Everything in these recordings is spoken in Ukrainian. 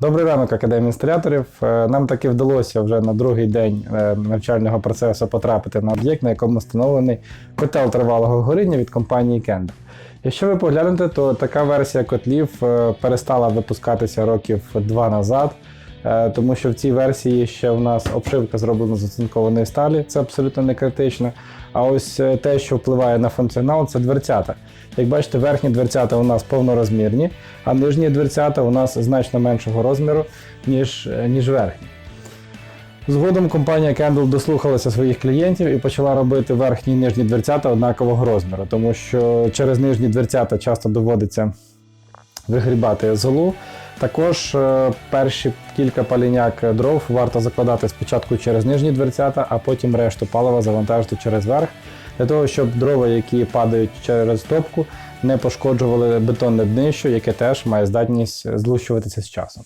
Добрий ранок, академія інсталяторів. Е, Нам таки вдалося вже на другий день е, навчального процесу потрапити на об'єкт, на якому встановлений котел тривалого горіння від компанії Kendall. Якщо ви поглянете, то така версія котлів е, перестала випускатися років два назад, тому що в цій версії ще в нас обшивка зроблена з оцинкованої сталі, це абсолютно не критично. А ось е, те, що впливає на функціонал, це дверцята. Як бачите, верхні дверцята у нас повнорозмірні, а нижні дверцята у нас значно меншого розміру, ніж, е, ніж верхні. Згодом компанія Kendall дослухалася своїх клієнтів і почала робити верхні і нижні дверцята однакового розміру, тому що через нижні дверцята часто доводиться вигрібати золу. Також е, перші кілька паліняк дров варто закладати спочатку через нижні дверцята, а потім решту палива завантажити через верх, для того, щоб дрова, які падають через топку, не пошкоджували бетонне днище, яке теж має здатність злущуватися з часом.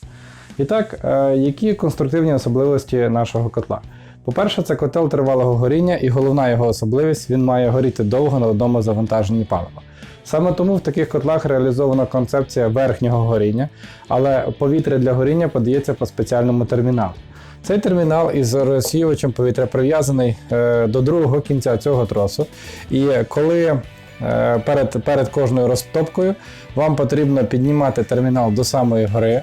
І так, е, які конструктивні особливості нашого котла? По-перше, це котел тривалого горіння, і головна його особливість він має горіти довго на одному завантаженні палива. Саме тому в таких котлах реалізована концепція верхнього горіння, але повітря для горіння подається по спеціальному терміналу. Цей термінал із розсіювачем повітря прив'язаний е, до другого кінця цього тросу. І коли е, перед, перед кожною розтопкою вам потрібно піднімати термінал до самої гори,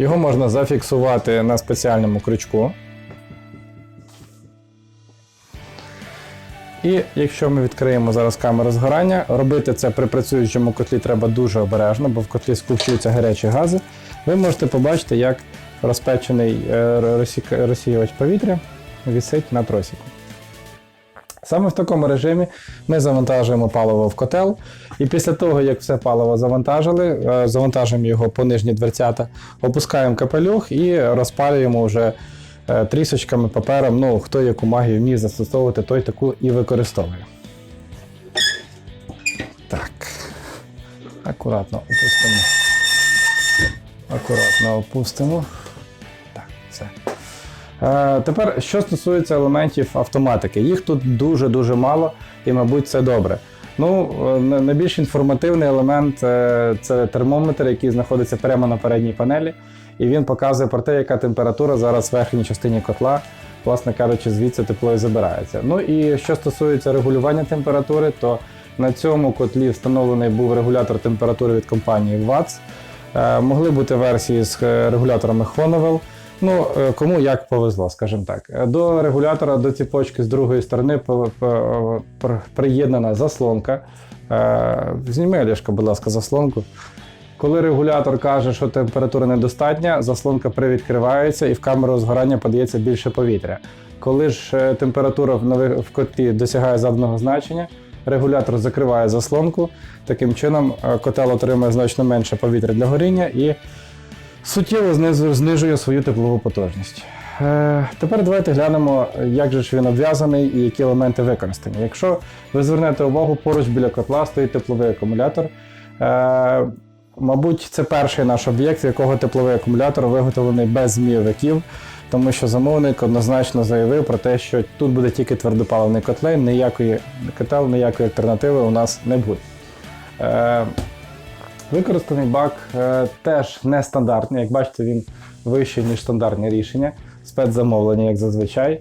Його можна зафіксувати на спеціальному крючку. І якщо ми відкриємо зараз камеру згорання, робити це при працюючому котлі треба дуже обережно, бо в котлі скупчуються гарячі гази. Ви можете побачити, як розпечений е, розсіювач повітря висить на тросіку. Саме в такому режимі ми завантажуємо паливо в котел, і після того, як все паливо завантажили, е, завантажуємо його по нижні дверцята, опускаємо капелюх і розпалюємо вже е, трісочками, папером. Ну, хто яку магію вміє застосовувати, той таку і використовує. Так. Акуратно опустимо. Акуратно опустимо. Е, Тепер, що стосується елементів автоматики, їх тут дуже-дуже мало, і, мабуть, це добре. Ну, е, найбільш інформативний елемент е, це термометр, який знаходиться прямо на передній панелі, і він показує про те, яка температура зараз в верхній частині котла, власне кажучи, звідси тепло і забирається. Ну і що стосується регулювання температури, то на цьому котлі встановлений був регулятор температури від компанії. Е, Могли бути версії з регуляторами Honeywell. Ну, е, кому як повезло, скажімо так. До регулятора, до ціпочки з другої сторони приєднана заслонка. Е, Зніми, Олешка, будь ласка, заслонку. Коли регулятор каже, що температура недостатня, заслонка привідкривається і в камеру згорання подається більше повітря. Коли ж е, температура в котлі досягає заданого значення, регулятор закриває заслонку. Таким чином котел отримує значно менше повітря для горіння і суттєво знижує свою теплову потужність. Е, Тепер давайте глянемо, як же ж він обв'язаний і які елементи використані. Якщо ви звернете увагу, поруч біля котла стоїть тепловий акумулятор. Е, Мабуть, це перший наш об'єкт, в якого тепловий акумулятор виготовлений без змійовиків, тому що замовник однозначно заявив про те, що тут буде тільки твердопаливний котлей, ніякої котел, ніякої альтернативи у нас не буде. Використаний бак е, теж нестандартний. Як бачите, він вищий, ніж стандартні рішення, спецзамовлення, як зазвичай.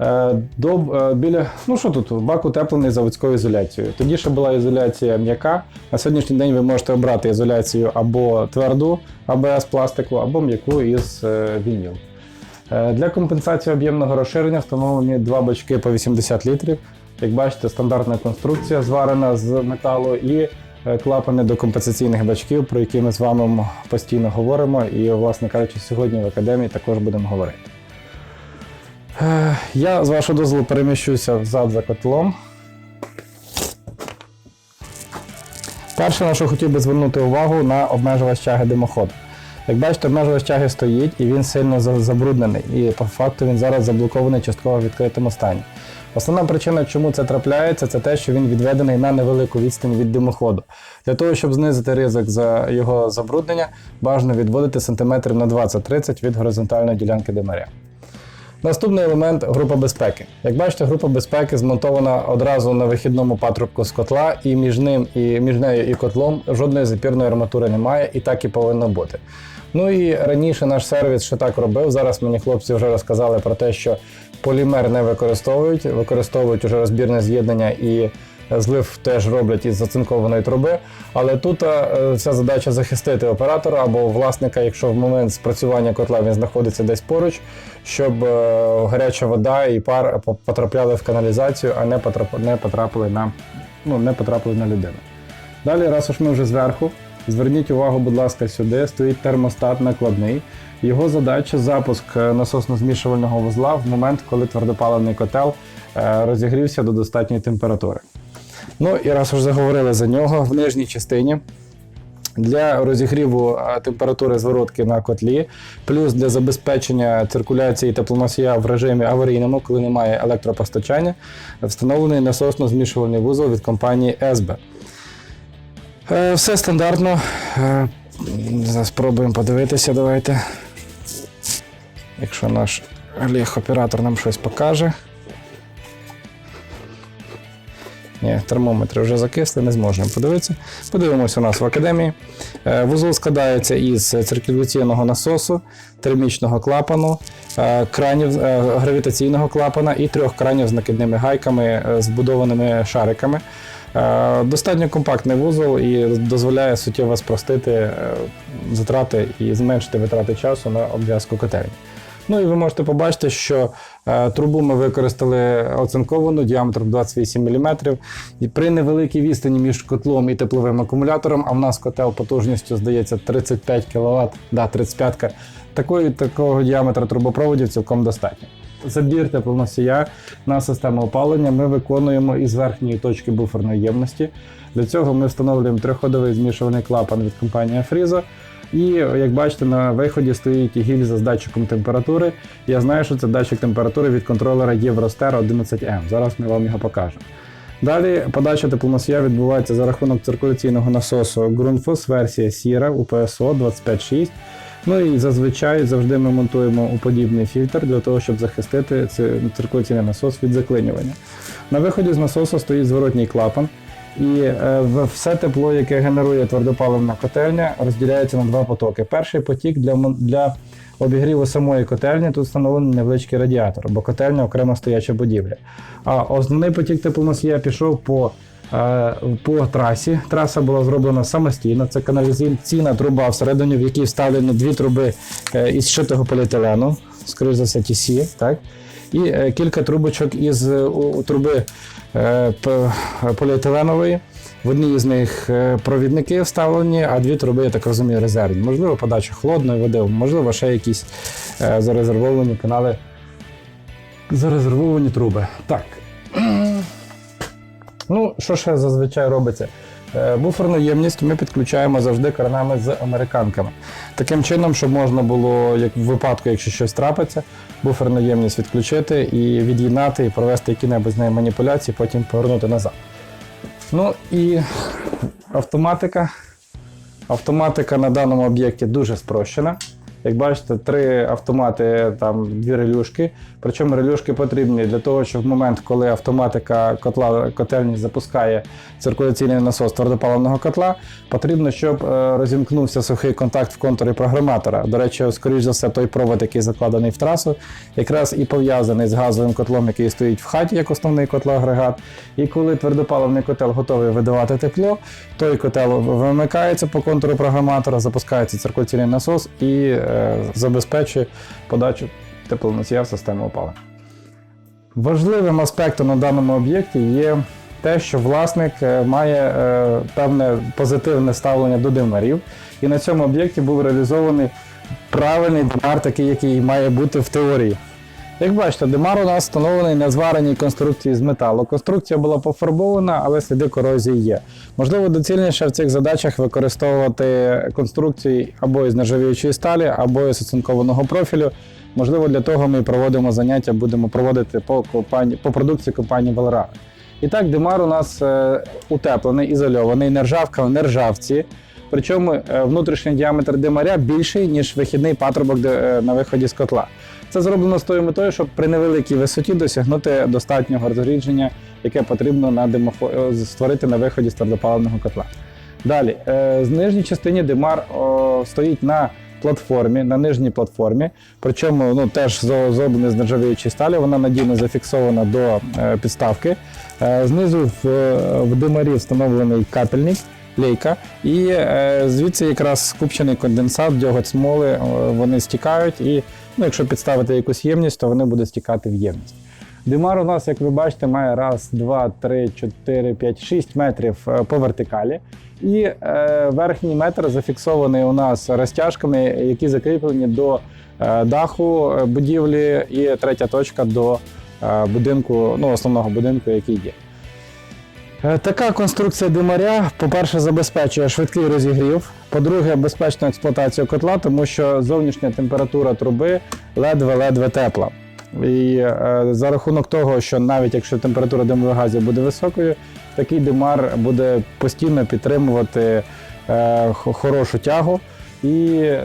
Е, До, е, біля, ну що тут, бак утеплений заводською ізоляцією. Тоді ще була ізоляція м'яка. На сьогоднішній день ви можете обрати ізоляцію або тверду АБС пластику, або м'яку із е, вініл. Е, Для компенсації об'ємного розширення встановлені два бачки по 80 літрів. Як бачите, стандартна конструкція зварена з металу і клапани до компенсаційних бачків, про які ми з вами постійно говоримо. І, власне кажучи, сьогодні в академії також будемо говорити. Е, Я з вашого дозволу переміщуся взад за котлом. Перше, на що хотів би звернути увагу на обмежувач тяги димоходу. Як бачите, обмежувач тяги стоїть і він сильно забруднений. І по факту він зараз заблокований частково в відкритому стані. Основна причина, чому це трапляється, це те, що він відведений на невелику відстань від димоходу. Для того, щоб знизити ризик за його забруднення, бажано відводити сантиметрів на 20-30 від горизонтальної ділянки димаря. Наступний елемент група безпеки. Як бачите, група безпеки змонтована одразу на вихідному патрубку з котла, і між ним і між нею і котлом жодної запірної арматури немає, і так і повинно бути. Ну і раніше наш сервіс ще так робив. Зараз мені хлопці вже розказали про те, що полімер не використовують, використовують уже розбірне з'єднання і злив теж роблять із зацинкованої труби. Але тут е, вся задача захистити оператора або власника, якщо в момент спрацювання котла він знаходиться десь поруч, щоб е, гаряча вода і пар потрапляли в каналізацію, а не потрапили на ну не потрапили на людину. Далі, раз уж ми вже зверху, зверніть увагу, будь ласка, сюди стоїть термостат накладний. Його задача запуск е, насосно-змішувального вузла в момент, коли твердопаливний котел е, розігрівся до достатньої температури. Ну і раз уж заговорили за нього, в нижній частині для розігріву е, температури зворотки на котлі, плюс для забезпечення циркуляції теплоносія в режимі аварійному, коли немає електропостачання, встановлений насосно-змішувальний вузол від компанії SB. Е, Все стандартно. Спробуємо подивитися, давайте. Якщо наш Олег оператор нам щось покаже. Ні, термометри вже закисли, не зможемо подивитися. Подивимося у нас в академії. Е, Вузол складається із циркуляційного насосу, термічного клапану, е, кранів е, гравітаційного клапана і трьох кранів з накидними гайками, збудованими шариками. Достатньо компактний вузол і дозволяє суттєво спростити затрати і зменшити витрати часу на обв'язку котельні. Ну і ви можете побачити, що е, трубу ми використали оцинковану діаметром 28 мм. І при невеликій відстані між котлом і тепловим акумулятором, а в нас котел потужністю, здається, 35 кВт, да, 35 такої, такого діаметра трубопроводів цілком достатньо. Забір теплоносія на систему опалення ми виконуємо із верхньої точки буферної ємності. Для цього ми встановлюємо триходовий змішуваний клапан від компанії Фрізо. І як бачите, на виході стоїть гільза з датчиком температури. Я знаю, що це датчик температури від контролера Євростер 11M. Зараз ми вам його покажемо. Далі подача теплоносія відбувається за рахунок циркуляційного насосу Grundfos версія сіра УПСО 256. Ну і зазвичай завжди ми монтуємо уподібний фільтр для того, щоб захистити циркуляційний насос від заклинювання. На виході з насосу стоїть зворотній клапан. І е, все тепло, яке генерує твердопаливна котельня, розділяється на два потоки. Перший потік для, для обігріву самої котельні тут встановлений невеличкий радіатор, бо котельня окремо стояча будівля. А основний потік теплоносія пішов по, е, по трасі. Траса була зроблена самостійно. Це каналізаційна труба, всередині в якій вставлені дві труби е, із шитого поліетилену, скоріш за все, так? І е, кілька трубочок із е, у- труби е, поліетиленової. В одній з них провідники вставлені, а дві труби, я так розумію, резервні. Можливо, подача холодної води, можливо, ще якісь зарезервовані канали. Зарезервовані труби. Так. Ну, що ще зазвичай робиться? Е, Буферну ємність ми підключаємо завжди кранами з американками. Таким чином, щоб можна було, як в випадку, якщо щось трапиться, буферну ємність відключити і від'єднати, і провести які-небудь з нею маніпуляції, потім повернути назад. Ну і автоматика. Автоматика на даному об'єкті дуже спрощена. Як бачите, три автомати, там дві релюшки. Причому релюшки потрібні для того, щоб в момент, коли автоматика котла котельні запускає циркуляційний насос твердопаливного котла, потрібно, щоб е, розімкнувся сухий контакт в контурі програматора. До речі, скоріш за все, той провод, який закладений в трасу, якраз і пов'язаний з газовим котлом, який стоїть в хаті як основний котлоагрегат. І коли твердопаливний котел готовий видавати тепло, той котел вимикається по контуру програматора, запускається циркуляційний насос і е, забезпечує подачу теплоносія в систему опалення. Важливим аспектом на даному об'єкті є те, що власник е, має е, певне позитивне ставлення до димарів, і на цьому об'єкті був реалізований правильний димар, такий, який має бути в теорії. Як бачите, димар у нас встановлений на звареній конструкції з металу. Конструкція була пофарбована, але сліди корозії є. Можливо, доцільніше в цих задачах використовувати конструкції або із нержавіючої сталі, або із оцинкованого профілю. Можливо, для того ми проводимо заняття, будемо проводити по, компанії, по продукції компанії Valera. І так, димар у нас е, утеплений, ізольований, нержавка в нержавці. Причому е, внутрішній діаметр димаря більший, ніж вихідний патрубок е, на виході з котла. Це зроблено з тою метою, щоб при невеликій висоті досягнути достатнього розрідження, яке потрібно на димофо... е, створити на виході з твердопаливного котла. Далі, з нижній частині димар стоїть на платформі, на нижній платформі. Причому ну, теж зроблений з нержавіючої сталі, вона надійно зафіксована до підставки. Знизу в, в димарі встановлений капельник, лейка, і е, звідси якраз скупчений конденсат, дьоготь смоли, е, вони стікають, і ну, якщо підставити якусь ємність, то вони будуть стікати в ємність. Димар у нас, як ви бачите, має раз, два, три, чотири, п'ять, шість метрів е, по вертикалі. І е, верхній метр зафіксований у нас розтяжками, які закріплені до е, даху будівлі, і третя точка до е, будинку, ну, основного будинку, який є. Е, Така конструкція димаря, по-перше, забезпечує швидкий розігрів. По-друге, безпечну експлуатацію котла, тому що зовнішня температура труби ледве-ледве тепла. І е, за рахунок того, що навіть якщо температура димових газів буде високою, такий димар буде постійно підтримувати е, хорошу тягу і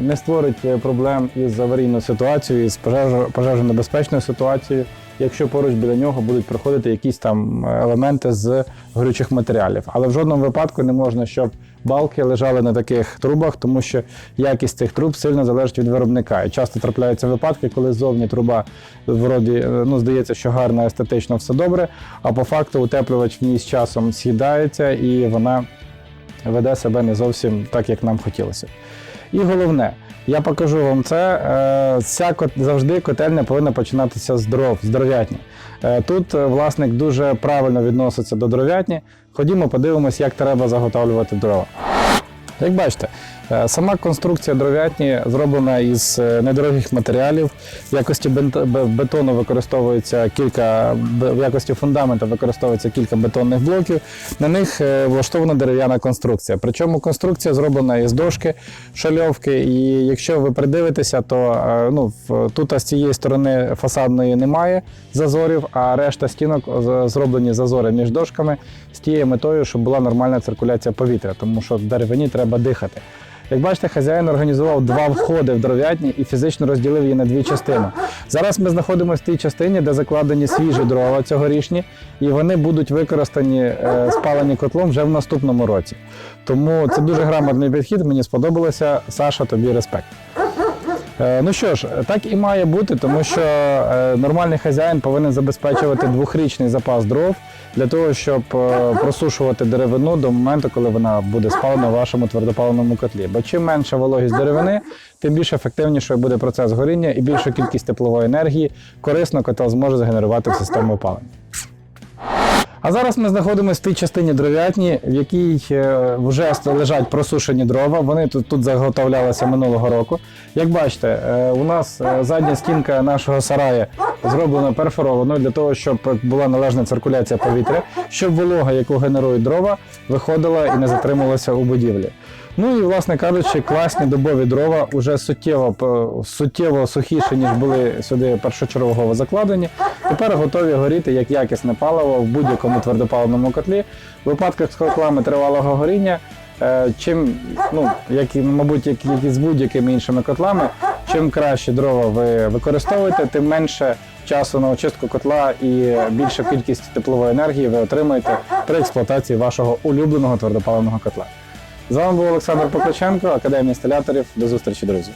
не створить проблем із аварійною ситуацією, із пожежо- пожежонебезпечною ситуацією, якщо поруч біля нього будуть проходити якісь там е, елементи з горючих матеріалів. Але в жодному випадку не можна, щоб балки лежали на таких трубах, тому що якість цих труб сильно залежить від виробника. І часто трапляються випадки, коли зовні труба вроді е, ну, здається, що гарно, естетично все добре, а по факту утеплювач в ній з часом з'їдається і вона веде себе не зовсім так, як нам хотілося. І головне, я покажу вам це. е, Ця завжди котельня повинна починатися з дров, з дров'ятні. Е, Тут е, власник дуже правильно відноситься до дров'ятні. Ходімо, подивимось, як треба заготовлювати дрова. Як бачите, сама конструкція дров'ятні зроблена із е, недорогих матеріалів. В якості бетону використовується кілька, в якості фундаменту використовується кілька бетонних блоків. На них е, влаштована дерев'яна конструкція. Причому конструкція зроблена із дошки, шальовки. І якщо ви придивитеся, то е, ну, тут з цієї сторони фасадної немає зазорів, а решта стінок зроблені зазори між дошками з тією метою, щоб була нормальна циркуляція повітря, тому що в деревині треба дихати. Як бачите, хазяїн організував два входи в дров'ятні і фізично розділив її на дві частини. Зараз ми знаходимося в тій частині, де закладені свіжі дрова цьогорічні, і вони будуть використані е, спалені котлом вже в наступному році. Тому це дуже грамотний підхід. Мені сподобалося. Саша, тобі респект. Е, Ну що ж, так і має бути, тому що е, нормальний хазяїн повинен забезпечувати двохрічний запас дров для того, щоб е, просушувати деревину до моменту, коли вона буде спалена в вашому твердопаливному котлі. Бо чим менша вологість деревини, тим більш ефективнішою буде процес горіння і більша кількість теплової енергії корисно котел зможе згенерувати в систему опалення. А зараз ми знаходимося в тій частині дров'ятні, в якій е, вже лежать просушені дрова. Вони тут, тут заготовлялися минулого року. Як бачите, е, у нас е, задня стінка нашого сараю зроблена перфорованою для того, щоб була належна циркуляція повітря, щоб волога, яку генерують дрова, виходила і не затримувалася у будівлі. Ну і, власне кажучи, класні добові дрова вже суттєво, суттєво сухіші, ніж були сюди першочергово закладені. Тепер готові горіти як якісне паливо в будь-якому твердопаливному котлі. В випадках з котлами тривалого горіння, е, чим, ну, як мабуть, як, як і з будь-якими іншими котлами, чим краще дрова ви використовуєте, тим менше часу на очистку котла і більшу кількість теплової енергії ви отримаєте при експлуатації вашого улюбленого твердопаливного котла. З вами був Олександр Покличенко, Академія інсталяторів. До зустрічі, друзі.